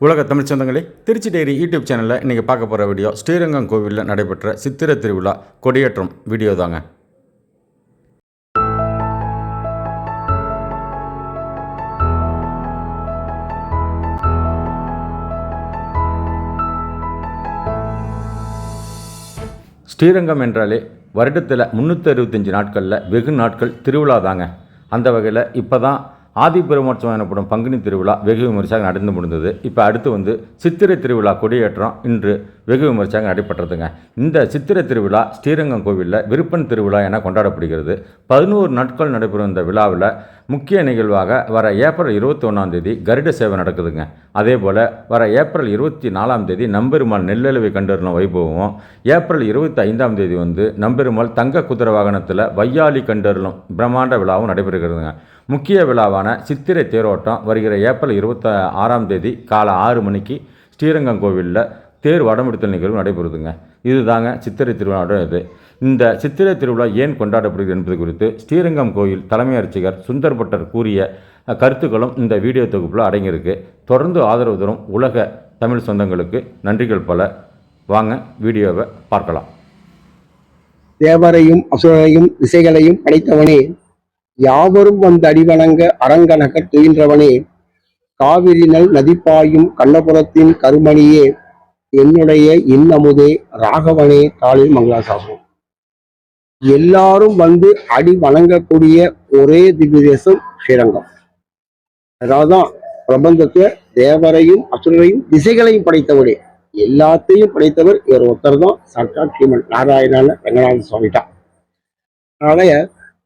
உலக தமிழ் சொந்தங்களே Trichy dairy YouTube சேனலில் இன்றைக்கி பார்க்க போகிற வீடியோ ஸ்ரீரங்கம் கோவிலில் நடைபெற்ற சித்திரை திருவிழா கொடியேற்றம் வீடியோ தாங்க. ஸ்ரீரங்கம் என்றாலே வருடத்தில் முந்நூற்றி அறுபத்தஞ்சு நாட்களில் வெகு நாட்கள் திருவிழா தாங்க. அந்த வகையில் இப்போ தான் ஆதிபெருமோற்சவம் எனப்படும் பங்குனி திருவிழா வெகு விமரிசையாக நடந்து முடிந்தது. இப்போ அடுத்து வந்து சித்திரை திருவிழா கொடியேற்றம் இன்று வெகு விமரிசையாக நடைபெற்றதுங்க. இந்த சித்திரை திருவிழா ஸ்ரீரங்கம் கோவிலில் விருப்பன் திருவிழா என கொண்டாடப்படுகிறது. பதினோரு நாட்கள் நடைபெறும் இந்த விழாவில் முக்கிய நிகழ்வாக வர ஏப்ரல் இருபத்தி ஒன்றாம் தேதி கருட சேவை நடக்குதுங்க. அதே போல் வர ஏப்ரல் இருபத்தி நாலாம் தேதி நம்பெருமாள் நெல்லழுவை கண்டறின வைபவம் ஏப்ரல் இருபத்தி ஐந்தாம் தேதி வந்து நம்பெருமாள் தங்க குதிரை வாகனத்தில் வையாளி கண்டறிலும் பிரம்மாண்ட விழாவும் நடைபெறுகிறதுங்க. முக்கிய விழாவான சித்திரை தேரோட்டம் வருகிற ஏப்ரல் இருபத்தி ஆறாம் தேதி காலை ஆறு மணிக்கு ஸ்ரீரங்கம் கோவிலில் தேர் வடமெடுத்தல் நிகழ்வு நடைபெறுதுங்க. இதுதாங்க சித்திரை திருவிழாவோட இது. இந்த சித்திரை திருவிழா ஏன் கொண்டாடப்படுகிறது என்பது குறித்து ஸ்ரீரங்கம் கோயில் தலைமை அர்ச்சகர் சுந்தர்பட்டர் கூறிய கருத்துக்களும் இந்த வீடியோ தொகுப்பில் அடங்கியிருக்கு. தொடர்ந்து ஆதரவு தரும் உலக தமிழ் சொந்தங்களுக்கு நன்றிகள் பல. வாங்க வீடியோவை பார்க்கலாம். தேவரையும் அசுரரையும் திசைகளையும் படைத்தவனே யாவரும் வந்து அடிவணங்க அரங்கனக துயின்றவனே காவிரினல் நதிப்பாயும் கண்ணபுரத்தின் கருமணியே என்னுடைய இன்னமுதே ராகவனே தாளில் மங்களாசாசனம் எல்லாரும் வந்து அடி வணங்கக்கூடிய ஒரே திவ்ய தேசம் ஸ்ரீரங்கம். அதாவதுதான் பிரபஞ்சத்தை தேவரையும் அசுரரையும் திசைகளையும் படைத்தவரே. எல்லாத்தையும் படைத்தவர் இவர் ஒருத்தர் தான் சர்க்கார் ஸ்ரீமன் நாராயணான ரங்கநாத சுவாமி தான் அதனால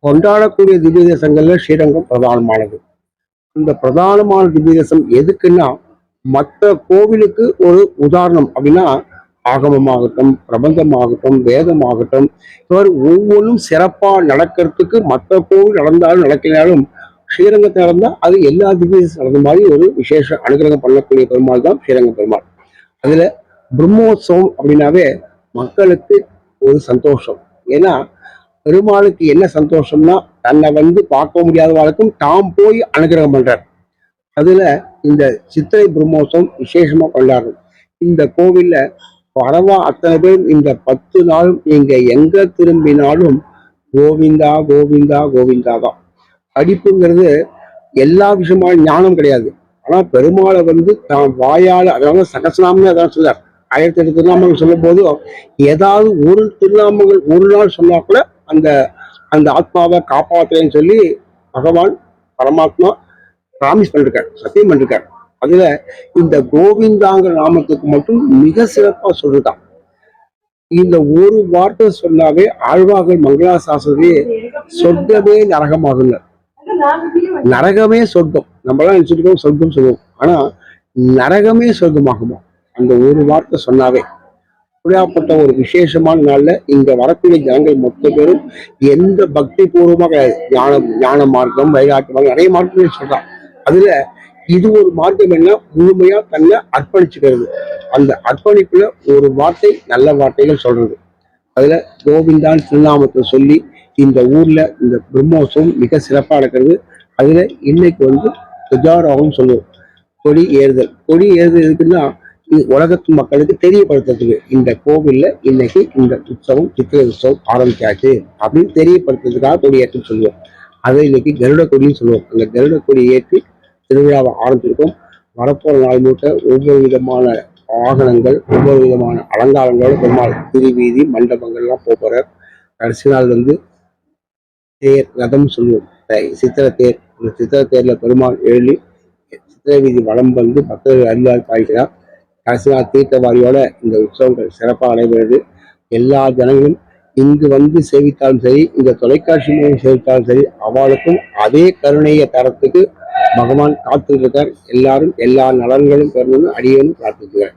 கொண்டாடக்கூடிய திவ்ய தேசங்கள்ல ஸ்ரீரங்கம் பிரதானமானது. இந்த பிரதானமான திவ்ய தேசம் எதுக்குன்னா மற்ற கோவிலுக்கு ஒரு உதாரணம் அப்படின்னா ஆகமமாகட்டும் பிரபந்தமாகட்டும் வேதமாகட்டும் இவர் ஒவ்வொன்றும் சிறப்பா நடக்கிறதுக்கு மற்ற கோவில் நடந்தாலும் நடக்கினாலும் ஸ்ரீரங்கத்தில் நடந்தால் அது எல்லா திவ்ய நடந்த மாதிரி ஒரு விசேஷ அனுகிரகம் பண்ணக்கூடிய பெருமாள் தான் ஸ்ரீரங்க பெருமாள். அதுல பிரம்மோத்சவம் அப்படின்னாவே மக்களுக்கு ஒரு சந்தோஷம். ஏன்னா பெருமாளுக்கு என்ன சந்தோஷம்னா தன்னை வந்து பார்க்க முடியாதவர்களுக்கும் தாம் போய் அனுகிரகம் பண்றார். அதுல இந்த சித்திரை பிரம்மோத்சவம் விசேஷமா கொண்டாடுறோம். இந்த கோவில்ல பரவா அத்தனை பேரும் இந்த பத்து நாளும் நீங்க எங்க திரும்பினாலும் கோவிந்தா கோவிந்தா கோவிந்தா தான். படிப்புங்கிறது எல்லா விஷயமான ஞானம் கிடையாது. ஆனா பெருமாளை வந்து தான் வாயால் அதாவது சகசநாமே அதான் சொல்லார் ஆயிரத்தி எட்டு திருநாமங்கள் சொல்லும் போது ஏதாவது ஒரு திருநாமங்கள் ஒரு நாள் சொன்னா கூட அந்த அந்த ஆத்மாவை காப்பாற்றுறேன்னு சொல்லி பகவான் பரமாத்மா பிராமிஸ் பண்ணிருக்கார் சத்தியம் பண்ணிருக்கார். அதுல இந்த கோவிந்தாங்க நாமத்துக்கு மட்டும் மிக சிறப்பா சொல்லிருக்கான் இந்த ஒரு வார்த்தை சொன்னாவே ஆழ்வார்கள் மங்களாசாசனே சொர்க்கமே நரகமாகுங்க. நரகமே சொர்க்கம். நம்மளாம் நினைச்சிருக்கோம் சொர்க்கம் சொல்லுவோம். ஆனா நரகமே சொர்க்கமாகுமா? அந்த ஒரு வார்த்தை சொன்னாவே. அப்படியாப்பட்ட ஒரு விசேஷமான நாள்ல இங்க வரக்கூடிய ஜனங்கள் மொத்த பேரும் எந்த பக்தி பூர்வமாக கிடையாது ஞானம் ஞான மார்க்கம் வைராக்கிய மார்க்கம் நிறைய மார்க்கங்கள் சொல்றான் அதுல இது ஒரு மார்க்கம் என்ன? முழுமையா தன்னை அர்ப்பணிச்சுக்கிறது. அந்த அர்ப்பணிப்புல ஒரு வார்த்தை நல்ல வார்த்தைகள் சொல்றது. அதுல கோவிந்தான் திருநாமத்தை சொல்லி இந்த ஊர்ல இந்த பிரம்மோத்சவம் மிக சிறப்பா நடக்கிறது. அதுல இன்னைக்கு வந்து துஜாரோகம் சொல்லுவோம். கொடி ஏறுதல். கொடி ஏறுதல் எதுக்குன்னா இது உலகத்து மக்களுக்கு தெரியப்படுத்துறதுக்கு. இந்த கோவில்ல இன்னைக்கு இந்த உற்சவம் சித்திரை உற்சவம் ஆரம்பிச்சாச்சு அப்படின்னு தெரியப்படுத்துறதுக்காக கொடி ஏற்றுன்னு சொல்லுவோம். அதை இன்னைக்கு கருட கொடின்னு சொல்லுவோம். அந்த கருட கொடி ஏற்றி திருவிழாவை ஆரம்பிச்சிருக்கோம் வரப்போற நாள் முழுக்க ஒவ்வொரு விதமான வாகனங்கள் ஒவ்வொரு விதமான அலங்காரங்களோட பெருமாள் திருவீதி மண்டபங்கள்லாம் போகிறார் கடைசி நாள் வந்து தேர் ரதம் சொல்லுவோம். சித்திர தேர். இந்த சித்திர தேர்ல பெருமாள் எழுதி சித்திரை வீதி வலம் வந்து பக்தர்கள் அருளால் பாய்கிறார். கடைசி நாள் தீர்த்தவாரியோட இந்த உற்சவங்கள் சிறப்பாக நடைபெறுது. எல்லா ஜனங்களும் இங்கு வந்து சேவித்தாலும் சரி இந்த தொலைக்காட்சி மூலம் சேவித்தாலும் சரி அவளுக்கும் அதே கருணையை தரத்துக்கு பகவான் காத்துட்டு இருக்கார். எல்லாரும் எல்லா நலன்களும் பெறணும்னு அடியேனும் பிரார்த்திக்கிறேன்.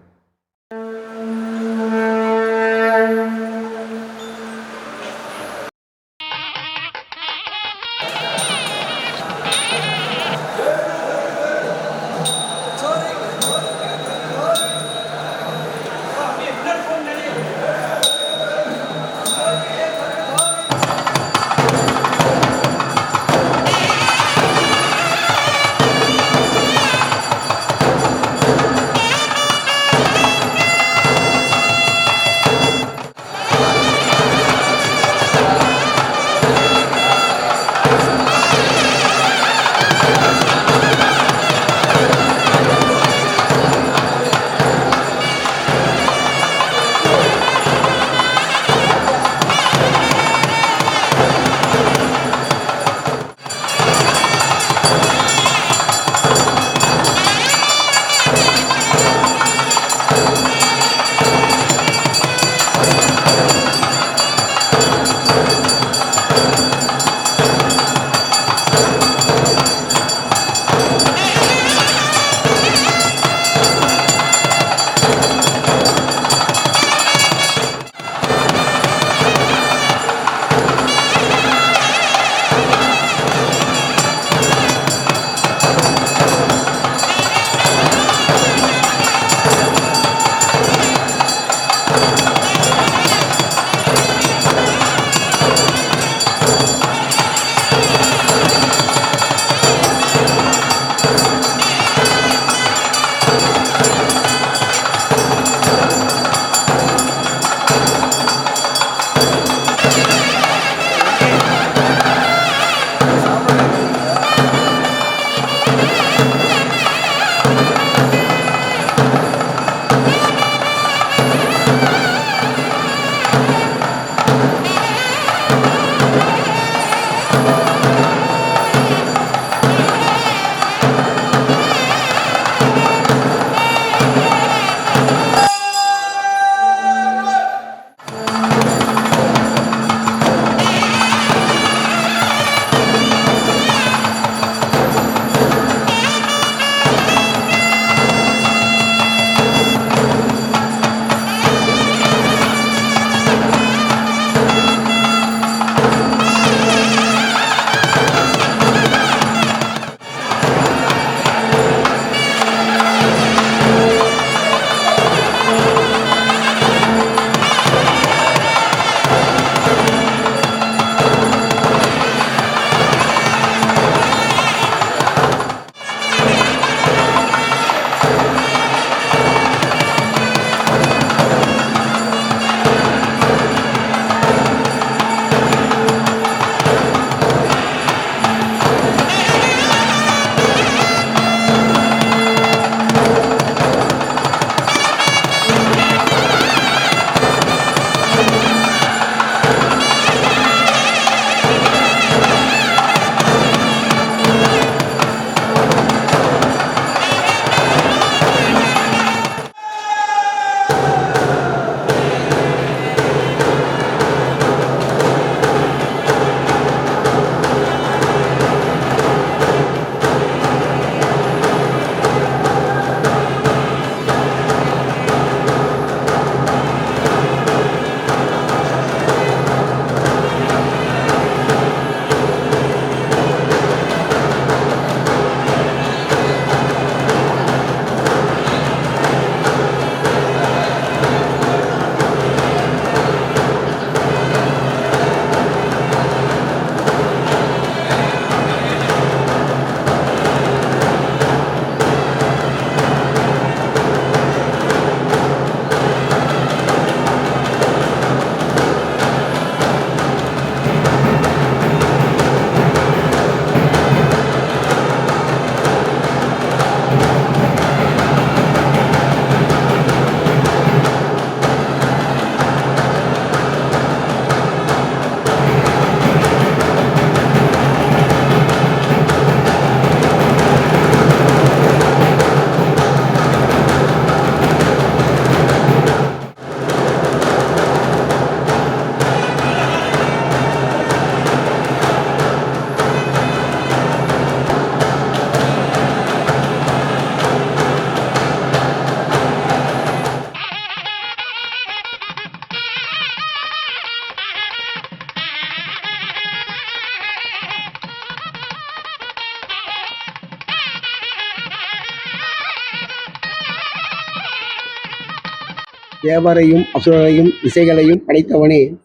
தேவரையும் அசுரரையும் இசைகளையும் படைத்தவனே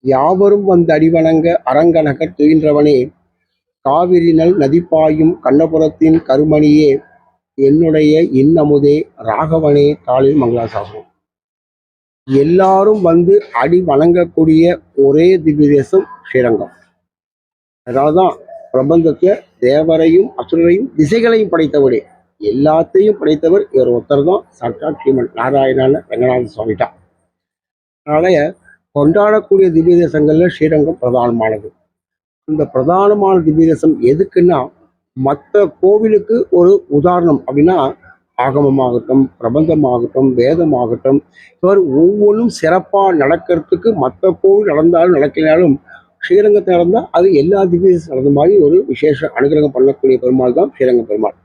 யாவரும் வந்து அடிவணங்க அரங்கநகர் துயின்றவனே காவிரினல் நதிப்பாயும் கண்ணபுரத்தின் கருமணியே என்னுடைய இன்னமுதே ராகவனே காலில் மங்களாசாசனம் எல்லாரும் வந்து அடி வணங்கக்கூடிய ஒரே திவ்ய தேசம் ஸ்ரீரங்கம். அதனாலதான் பிரபந்தத்தை தேவரையும் அசுரரையும் திசைகளையும் படைத்தவனே. எல்லாத்தையும் படைத்தவர் இவர் ஒருத்தர் தான் சர்க்கார் ஸ்ரீமன் நாராயணான ரங்கநாத சுவாமி தான் அதனால கொண்டாடக்கூடிய திவ்ய தேசங்கள்ல ஸ்ரீரங்கம் பிரதானமானது. இந்த பிரதானமான திவ்ய தேசம் எதுக்குன்னா மற்ற கோவிலுக்கு ஒரு உதாரணம் அப்படின்னா ஆகமமாகட்டும் பிரபந்தமாகட்டும் வேதமாகட்டும் இவர் ஒவ்வொன்றும் சிறப்பாக நடக்கிறதுக்கு மற்ற கோவில் நடந்தாலும் நடக்கினாலும் ஸ்ரீரங்கத்தில் நடந்தால் அது எல்லா திவ்ய தேசம் நடந்த மாதிரி ஒரு விசேஷ அனுகிரகம் பண்ணக்கூடிய பெருமாள் தான் ஸ்ரீரங்க பெருமாள்.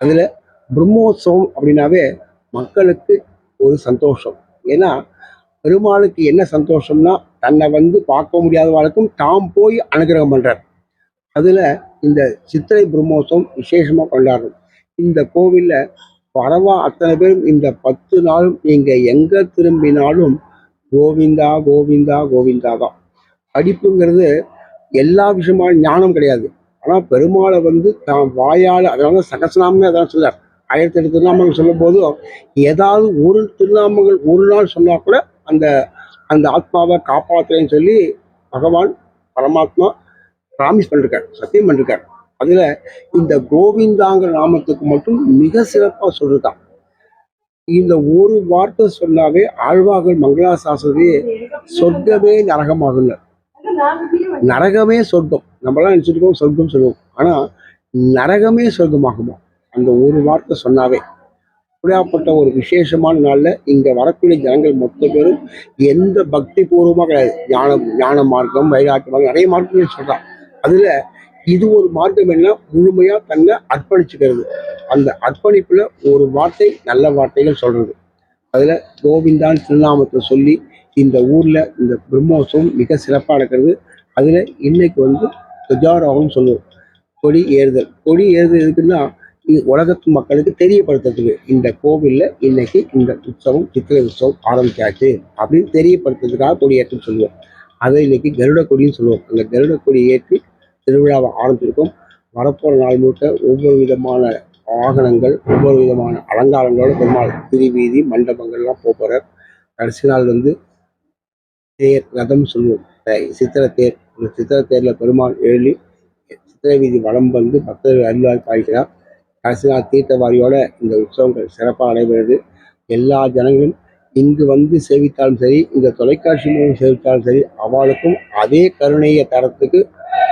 அதில் பிரம்மோத்சவம் அப்படின்னாவே மக்களுக்கு ஒரு சந்தோஷம். ஏன்னா பெருமாளுக்கு என்ன சந்தோஷம்னா தன்னை வந்து பார்க்க முடியாதவர்களுக்கும் தாம் போய் அனுகிரகம் பண்ணுறார் அதுல இந்த சித்திரை பிரம்மோத்சவம் விசேஷமா கொண்டாடுறோம். இந்த கோவில்ல பரவா அத்தனை பேரும் இந்த பத்து நாளும் நீங்க எங்க திரும்பினாலும் கோவிந்தா கோவிந்தா கோவிந்தா தான் படிப்புங்கிறது எல்லா விஷயமான ஞானம் கிடையாது. ஆனால் பெருமாளை வந்து தான் வாயால் அதாவது சகசநாமே அதான் சொல்லார் ஆயிரத்தி எட்டு திருநாமங்கள் சொல்லும் போதும் ஏதாவது ஒரு திருநாமங்கள் ஒரு நாள் சொன்னால் கூட அந்த அந்த ஆத்மாவை காப்பாற்றுறேன்னு சொல்லி பகவான் பரமாத்மா பிராமிஸ் பண்ணிருக்கார் சத்தியம் பண்ணிருக்கார். அதில் இந்த கோவிந்தாங்கிற நாமத்துக்கு மட்டும் மிக சிறப்பாக சொல்லிருக்கான். இந்த ஒரு வார்த்தை சொன்னாவே ஆழ்வார்கள் மங்களாசாசனே சொர்க்கமே நரகமாகுங்க நரகமே சொர்க்கம். நம்மளாம் நினைச்சிருக்கோம் சொர்க்கம் சொல்லுவோம். ஆனா நரகமே சொர்க்கமாகுமா? அந்த ஒரு வார்த்தை சொன்னாவே. அப்படியாப்பட்ட ஒரு விசேஷமான நாள்ல இங்க வரக்கூடிய ஜனங்கள் மொத்த பேரும் எந்த பக்தி பூர்வமா கிடையாது ஞானம் ஞான மார்க்கம் வைராக்கிய மார்க்கம் நிறைய மார்க்கங்கள் சொல்கிறான் அதுல இது ஒரு மார்க்கம் என்ன? முழுமையா தன்னை அர்ப்பணிச்சுக்கிறது. அந்த அர்ப்பணிப்புல ஒரு வார்த்தை நல்ல வார்த்தைகள் சொல்றது. அதுல கோவிந்தான் திருநாமத்தை சொல்லி இந்த ஊரில் இந்த பிரம்மோத்சவம் மிக சிறப்பாக நடக்கிறது. அதில் இன்னைக்கு வந்து துஜாரோகம் சொல்லுவோம். கொடி ஏறுதல். கொடி ஏறுதல் எதுக்குன்னா உலகத்து மக்களுக்கு தெரியப்படுத்துறதுக்கு. இந்த கோவிலில் இன்னைக்கு இந்த உற்சவம் சித்திரை உற்சவம் ஆரம்பிச்சாச்சு அப்படின்னு தெரியப்படுத்துறதுக்காக கொடி சொல்லுவோம். அதை இன்னைக்கு கருட கொடின்னு சொல்லுவோம். அந்த கருட கொடி ஏற்றி திருவிழாவை ஆரம்பிச்சிருக்கோம். வரப்போகிற நாள் முழுக்க ஒவ்வொரு விதமான வாகனங்கள் ஒவ்வொரு விதமான அலங்காரங்களோட பெருமாள் திருவீதி மண்டபங்கள்லாம் போகிறார் கடைசி நாள் வந்து தேர் ரதம் சொல்லுவோம். சித்திரத்தேர் தேர். இந்த சித்திரை பெருமாள் எழுதி சித்திரை வீதி வலம் வந்து பக்தர்கள் அருளால் பாய்கிறார் கடைசியாக தீர்த்தவாரியோட இந்த உற்சவங்கள் சிறப்பாக நடைபெறுது. எல்லா ஜனங்களும் இங்கு வந்து சேவித்தாலும் சரி இந்த தொலைக்காட்சி மூலம் சேவித்தாலும் சரி அவளுக்கும் அதே கருணையை தரத்துக்கு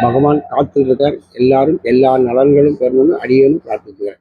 பகவான் காத்துருக்கார் எல்லாரும் எல்லா நலன்களும் பெறணும்னு அடியனும் பிரார்த்திக்கிறேன்